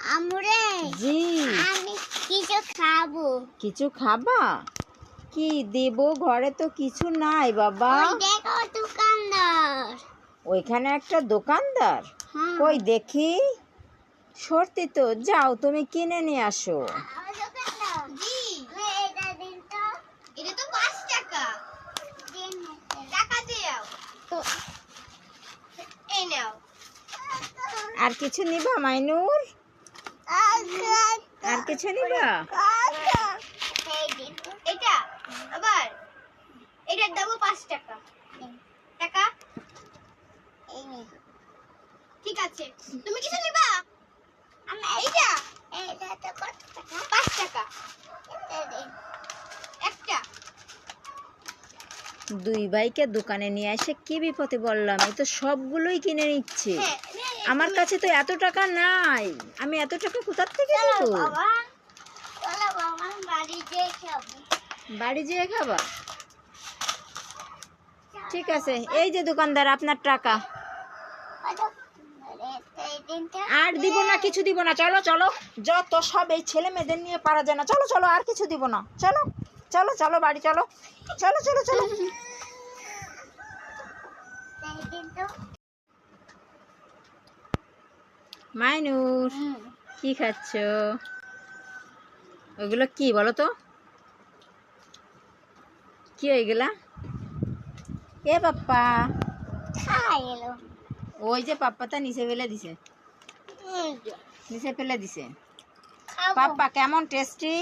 আমরে? জি। আমি কিছু খাব। কিছু খাবা? কি দেব? ঘরে তো কিছু নাই বাবা। ওই দেখো দোকানদার। ওইখানে একটা দোকানদার? হ্যাঁ। কই দেখি? সত্যি তো যাও তুমি কিনে নিয়ে আসো। আমার দোকানদার। জি এটা দিন তো। এটা তো 5 টাকা। দিন টাকা দিও তো এই নাও। আর কিছু নিবা মাইনুর? আর কিছু নিবা এটা আবার এটার দামও পাঁচ টাকা। টাকা? ঠিক আছে। তুমি কিছু নিবা এইটা পাঁচ টাকা একটা দুই ভাইকে দোকানে নিয়ে এসে কি বিপদে বললাম এই তো সবগুলোই কিনে নিচ্ছে। হ্যাঁ আমার কাছে তো এত টাকা নাই। আমি এত টাকা কোথার থেকে খাব। বাড়ি যেয়ে খাবা? ঠিক আছে এই যে দোকানদার আপনার টাকা। আর দিব না কিছু দিব না। চলো চলো। যত সব এই ছেলে মেয়েদের নিয়ে পারা যায় না। চলো চলো আর কিছু দিব না। চলো। চলো চলো বাড়ি চলো। চলো চলো চলো। মাইনুর কি খাচ্ছ? ওইগুলো কি বলো তো? কি ওইগুলা? এ পাপ্পা ওই যে পাপ্পাটা নিচে ফেলে দিছে। নিচে ফেলে দিছে। পাপ্পা কেমন টেস্টি?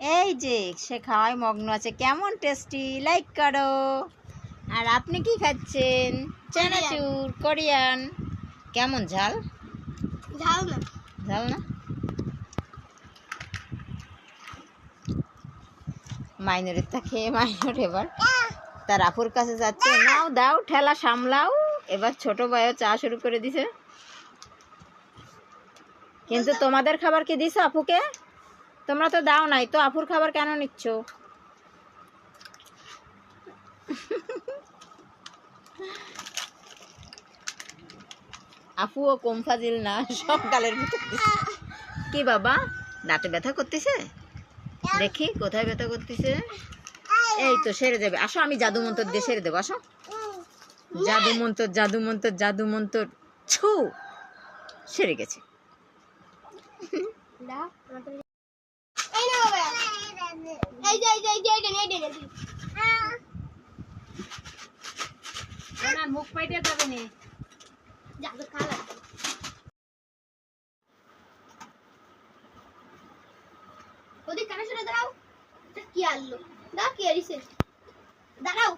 এই যে সে খাওয়াই মগ্ন আছে। কেমন টেস্টি লাইক করো। আর আপনি কি খাচ্ছেন? চানাচুর কোরিয়ান। কেমন ঝাল? ঝাল না। ঝাল না? মাইনরের তা খেয়ে মাইনর এবার। তার আপুর কাছে যাচ্ছে। নাও দাও ঠেলা সামলাও। এবার ছোট ভাইও চা শুরু করে দিছে। কিন্তু তোমাদের খাবার কি দিছো আপুকে? তোমরা তো দাও নাই, তো আপুর খাবার কেন নিচ্ছ? আপুও কম ফাজিল না, সব গালের ভিতর। কি বাবা, দাঁতে ব্যথা করতেছে? দেখি, কোথায় ব্যথা করতেছে? এই তো সেরে যাবে। আসো, আমি জাদু মন্তর দিয়ে সেরে দেবো, আসো। জাদু মন্তর জাদু মন্তর জাদু মন্তর ছু! সেরে গেছে এই নাও বাবা এই যে এই যে এই যে এই যে এই যে, এই যে মুখ পাইতে যাবে নি। যাবে খালা ওদিক কানে সরে দাঁড়াও। কি আনলো? দা কি আরিছে দাঁড়াও।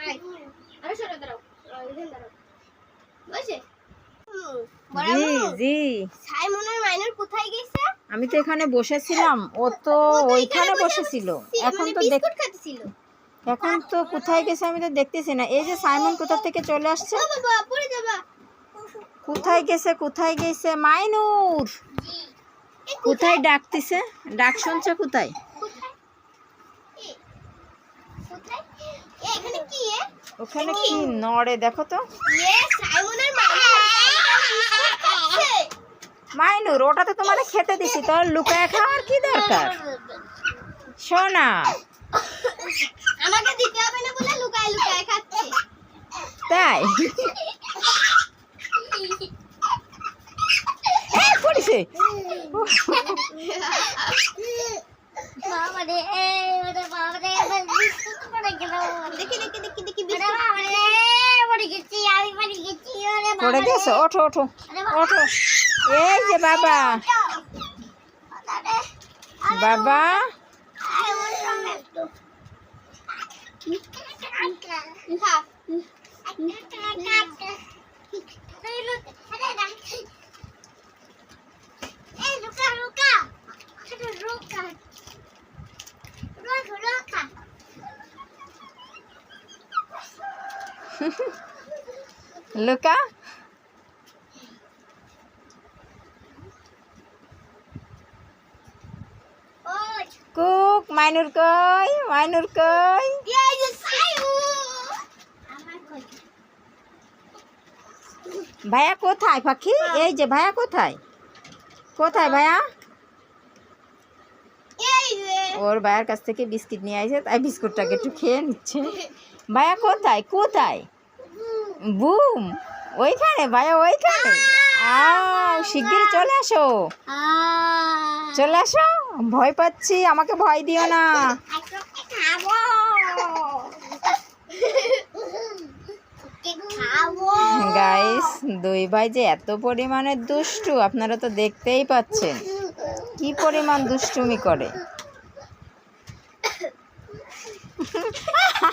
আয়। আরে সরে দাঁড়াও। জি জি। সাইমনের মাইনার কোথায় গেছে? আমি তো এখানে বসেছিলাম, ও তো ওইখানে বসেছিল। এখন তো এখন তো কোথায় গেছে আমি তো দেখতেছি না। এই যে সাইমন কোথা থেকে চলে আসছে? কোথায় গেছে কোথায় গেছে? মাইনুর! কোথায় ডাকতেছে? ডাক শুনছে কোথায়? ওখানে কি নড়ে, দেখো তো। সাইমনের মাইনার ওটা তো তোমার খেতে দিছি তোর লুকায় খাওয়ার কি দরকার? শোনা আমাকে দিতে হবে না বলে লুকায় লুকায় খাচ্ছে। তাই? পড়েছে। বাবা রে বাবা রে দেখি দেখি দেখি দেখি বাবা রে পড়ে গেছি আমি পড়ে গেছি ওরে পড়ে গেছে ওঠো ওঠো ওঠো। এই যে বাবা। বাবা। আরে কুক মাইনুর কই মাইনুর কই? ভাইয়া কোথায় পাখি? এই যে ভাইয়া কোথায়? কোথায় ভাইয়া? ওর ভাইয়ার কাছ থেকে বিস্কিট নিয়ে আসে তাই বিস্কুটটাকে একটু খেয়ে নিচ্ছে। ভাইয়া কোথায়? কোথায়? বুম ওইখানে ভাইয়া ওইখানে। আও শিগগির চলে আসো। চলে আসো। ভয় পাচ্ছি, আমাকে ভয় দিও না। গাইস দুই ভাই যে এত পরিমাণে দুষ্টু, আপনারা তো দেখতেই পাচ্ছেন। কি পরিমাণ দুষ্টুমি করে।